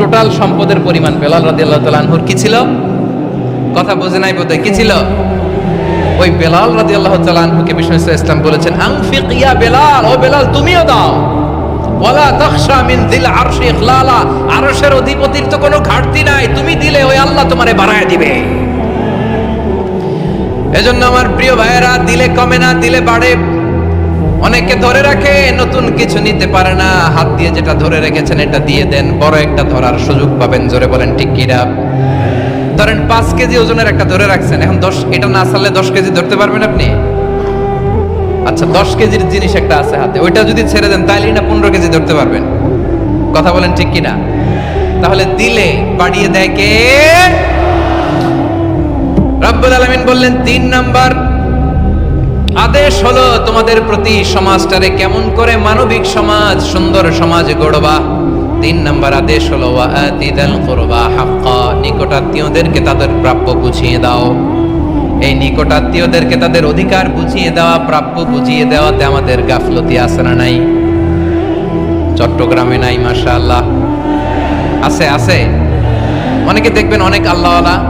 Total সম্পদের পরিমাণ বেলাল রাদিয়াল্লাহু তাআলা কি ছিল? কথা বোঝে নাই বোধহয়, কি ছিল? ওই বেলাল রাদিয়াল্লাহু তাআলা আনহুকে ইসলাম বলেছেন আনফিক ইয়া বেলাল, ও বেলাল, তুমিও দাও। ওয়ালা তাখশা মিন দিল আরশি ইখলালা, আরশের অধিপতির তো কোনো ঘাটতি নাই, তুমি দিলে ওই আল্লাহ তোমারে বাড়ায় দিবে। এজন্য আমার প্রিয় ভাইয়েরা, দিলে কমে না, দিলে বাড়ে। অনেকে ধরে রাখে, নতুন কিছু নিতে পারে না, হাত দিয়ে যেটা ধরে রেখেছেন এটা দিয়ে দেন, বড় একটা ধরার সুযোগ পাবেন, জোরে বলেন, ঠিক কিরা ধরেন পাঁচ কেজি ওজনের একটা ধরে রাখছেন, এখন দশ, এটা না সারলে দশ কেজি ধরতে পারবেন আপনি? আচ্ছা দশ কেজির জিনিস একটা আছে হাতে, ওইটা যদি ছেড়ে দেন তাইলে না পনেরো কেজি ধরতে পারবেন? কথা বলেন ঠিক কিনা? তাহলে দিলে বাড়িয়ে দেয় কে? রব্বুল আলামিন বললেন, তিন নাম্বার আদেশ হলো তোমাদের প্রতি সমাজটারে কেমন করে মানবিক সমাজ, সুন্দর সমাজ গড়বা। তিন নম্বর আদেশ হলো নিকটাত্মীয়দেরকে তাদের প্রাপ্য বুঝিয়ে দাও। এই নিকটাত্মীয়দেরকে তাদের অধিকার বুঝিয়ে দেওয়া, প্রাপ্য বুঝিয়ে দেওয়াতে আমাদের গাফলতি না নাই? চট্টগ্রামে নাই, মাশাআল্লাহ। আছে আছে। অনেকে দেখবেন অনেক আল্লাহ আল্লাহওয়ালা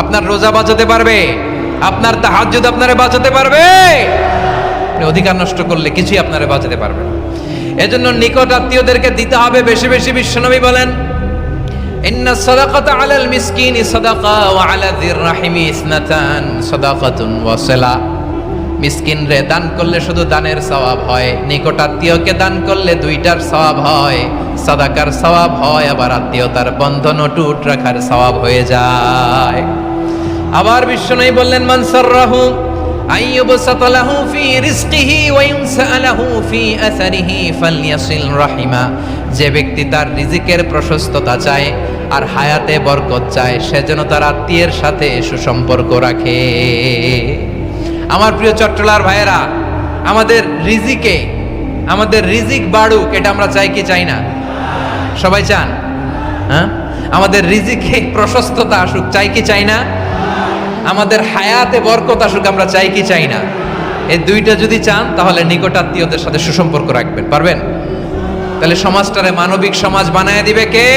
আপনার রোজা বাঁচাতে পারবে, আপনার তাহাজুদ আপনারে বাঁচাতে পারবে। অধিকার নষ্ট করলে কিছুই আপনারে বাঁচাতে পারবে এজন্য নিকট আত্মীয়দেরকে দিতে হবে, বেশি বেশি বিশ্বনবী বলেন, ইন্না আলাল মিসকিনি সাদাকা ওয়া আলা রাহিমি ইসনাতান সাদাকাতুন ওয়া সিলা। মিসকিন রে দান করলে শুধু দানের সওয়াব হয় নিকট আত্মীয়কে দান করলে দুইটার সওয়াব হয়। সাদাকার সওয়াব হয়, আবার আত্মীয়তার বন্ধন টুট রাখার সওয়াব হয়ে যায়। আবার বিশ্বনবী বললেন মান সাররাহু আইয়ুবসাত লাহু ফি রিজকিহি ওয়া ফি আসারিহি ফালইয়াসিল রাহিমা। যে ব্যক্তি তার রিজিকের প্রশস্ততা চায় আর হায়াতে বরকত চায়, সে যেন তার আত্মীয়ের সাথে সুসম্পর্ক রাখে। আমার প্রিয় চট্টলার ভাইয়েরা, আমাদের রিজিকে, আমাদের রিজিক বাড়ুক, এটা আমরা চাই কি চাই না? সবাই চান? হ্যাঁ? আমাদের রিজিকে প্রশস্ততা আসুক, চাই কি চাই না? আমাদের হায়াতে বরকত আসুক, আমরা চাই কি চাই না? এই দুইটা যদি চান, তাহলে নিকটাত্মীয়দের সাথে সুসম্পর্ক রাখবেন, পারবেন? তাহলে সমাজটারে মানবিক সমাজ বানায় দিবে কে?